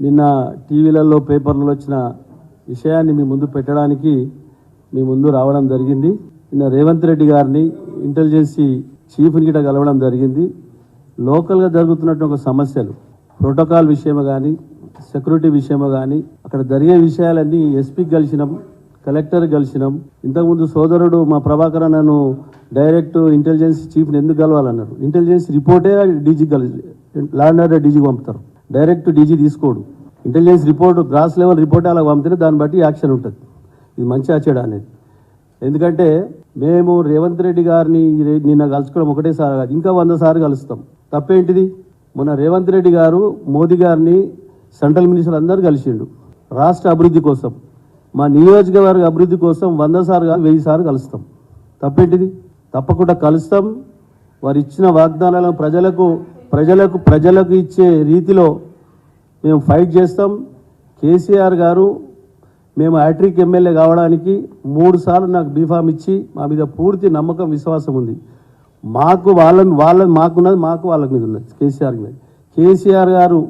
నిన్న టీవీలలో పేపర్లలో వచ్చిన విషయాన్ని మీ ముందు పెట్టడానికి మీ ముందు రావడం జరిగింది. నిన్న రేవంత్ రెడ్డి గారిని ఇంటెలిజెన్సీ చీఫ్ని గిట కలవడం జరిగింది. లోకల్గా జరుగుతున్నటువంటి ఒక సమస్యలు ప్రోటోకాల్ విషయము కానీ సెక్యూరిటీ విషయము కానీ అక్కడ జరిగే విషయాలన్నీ ఎస్పీకి కలిసినాం కలెక్టర్ కలిసినాం. ఇంతకుముందు సోదరుడు మా ప్రభాకర్ నన్ను డైరెక్ట్ ఇంటెలిజెన్స్ చీఫ్ని ఎందుకు కలవాలన్నాడు ఇంటెలిజెన్స్ రిపోర్టే డీజీ కలిసి లాండ్ ఆర్డర్ డీజీకి పంపుతారు. డైరెక్ట్ డీజీ తీసుకోడు. Intelligence report gross level report అలా పంపితే దాన్ని బట్టి యాక్షన్ ఉంటుంది. ఇది మంచి ఆచడ అనేది. ఎందుకంటే మేము రేవంత్ రెడ్డి గారిని ఈ నిన్న కలుసుకోవడం ఒకటేసారి కాదు ఇంకా వంద సార్లు కలుస్తాం. తప్పేంటిది? మొన్న రేవంత్ రెడ్డి గారు మోదీ గారిని సెంట్రల్ మినిస్టర్ అందరు కలిసిండు. రాష్ట్ర అభివృద్ధి కోసం. మా నియోజకవర్గ అభివృద్ధి కోసం వంద సార్లు కాదు వెయ్యి సార్లు కలుస్తాం. తప్పేంటిది? తప్పకుండా కలుస్తాం. వారు ఇచ్చిన వాగ్దానాలను ప్రజలకు ప్రజలకు ప్రజలకు ఇచ్చే రీతిలో మేము ఫైట్ చేస్తాం. కేసీఆర్ గారు మేము హ్యాట్రిక్ ఎమ్మెల్యే కావడానికి మూడు సార్లు నాకు బీఫామ్ ఇచ్చి మా మీద పూర్తి నమ్మకం విశ్వాసం ఉంది. మాకు వాళ్ళ వాళ్ళ మాకున్నది మాకు వాళ్ళ మీద ఉన్నది కేసీఆర్ మీద. కేసీఆర్ గారు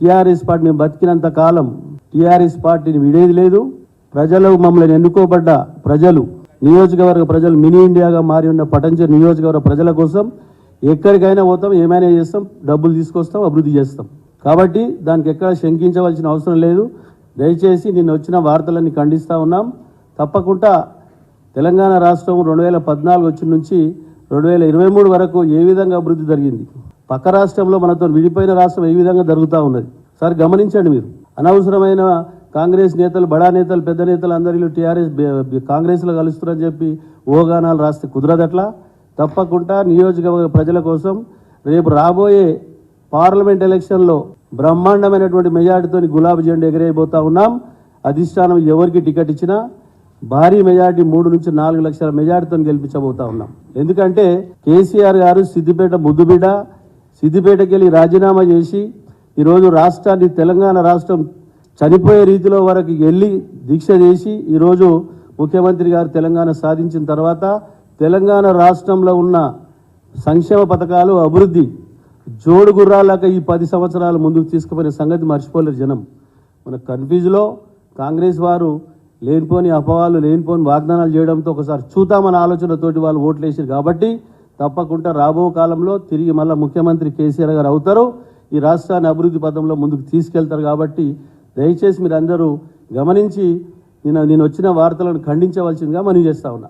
టీఆర్ఎస్ పార్టీ మేము బతికినంత కాలం టీఆర్ఎస్ పార్టీని విడేది లేదు. ప్రజలు మమ్మల్ని ఎన్నుకోబడ్డ ప్రజలు నియోజకవర్గ ప్రజలు మినీ ఇండియాగా మారి ఉన్న పటంచర్ నియోజకవర్గ ప్రజల కోసం ఎక్కడికైనా పోతాం ఏమైనా చేస్తాం డబ్బులు తీసుకొస్తాం అభివృద్ధి చేస్తాం. కాబట్టి దానికి ఎక్కడ శంకించవలసిన అవసరం లేదు. దయచేసి నిన్న వచ్చిన వార్తలన్నీ ఖండిస్తూ ఉన్నాం. తప్పకుండా తెలంగాణ రాష్ట్రం రెండు వేల పద్నాలుగు వచ్చిన నుంచి రెండు వేల ఇరవై మూడు వరకు ఏ విధంగా అభివృద్ధి జరిగింది? పక్క రాష్ట్రంలో మనతో విడిపోయిన రాష్ట్రం ఏ విధంగా జరుగుతూ ఉన్నది? సార్ గమనించండి మీరు. అనవసరమైన కాంగ్రెస్ నేతలు బడా నేతలు పెద్ద నేతలు అందరిలో టీఆర్ఎస్ కాంగ్రెస్లో కలుస్తున్నారని చెప్పి ఓగానాలు రాస్తే కుదరదట్లా? తప్పకుండా నియోజకవర్గ ప్రజల కోసం రేపు రాబోయే పార్లమెంట్ ఎలక్షన్లో బ్రహ్మాండమైనటువంటి మెజార్టీతో గులాబీ జెండా ఎగరేయబోతా ఉన్నాం. అధిష్టానం ఎవరికి టికెట్ ఇచ్చినా భారీ మెజార్టీ మూడు నుంచి నాలుగు లక్షల మెజార్టీతో గెలిపించబోతా ఉన్నాం. ఎందుకంటే కేసీఆర్ గారు సిద్దిపేట ముద్దుబిడ్డ సిద్దిపేటకి వెళ్ళి రాజీనామా చేసి ఈరోజు రాష్ట్రాన్ని తెలంగాణ రాష్ట్రం చనిపోయే రీతిలో వరకు వెళ్ళి దీక్ష చేసి ఈరోజు ముఖ్యమంత్రి గారు తెలంగాణ సాధించిన తర్వాత తెలంగాణ రాష్ట్రంలో ఉన్న సంక్షేమ పథకాలు అభివృద్ధి జోడు గుర్రాలాగా ఈ పది సంవత్సరాల ముందుకు తీసుకుపోయిన సంగతి మర్చిపోలేరు జనం. మన కన్ఫ్యూజ్లో కాంగ్రెస్ వారు లేనిపోని అపవాలు లేనిపోని వాగ్దానాలు చేయడంతో ఒకసారి చూద్దామన్న ఆలోచనతోటి వాళ్ళు ఓట్లేసారు కాబట్టి తప్పకుండా రాబో కాలంలో తిరిగి మళ్ళీ ముఖ్యమంత్రి కేసీఆర్ గారు అవుతారు. ఈ రాష్ట్రాన్ని అభివృద్ధి పథంలో ముందుకు తీసుకెళ్తారు కాబట్టి దయచేసి మీరందరూ గమనించి నేను నేను వచ్చిన వార్తలను ఖండించవలసిందిగా మనం చేస్తా ఉన్నా.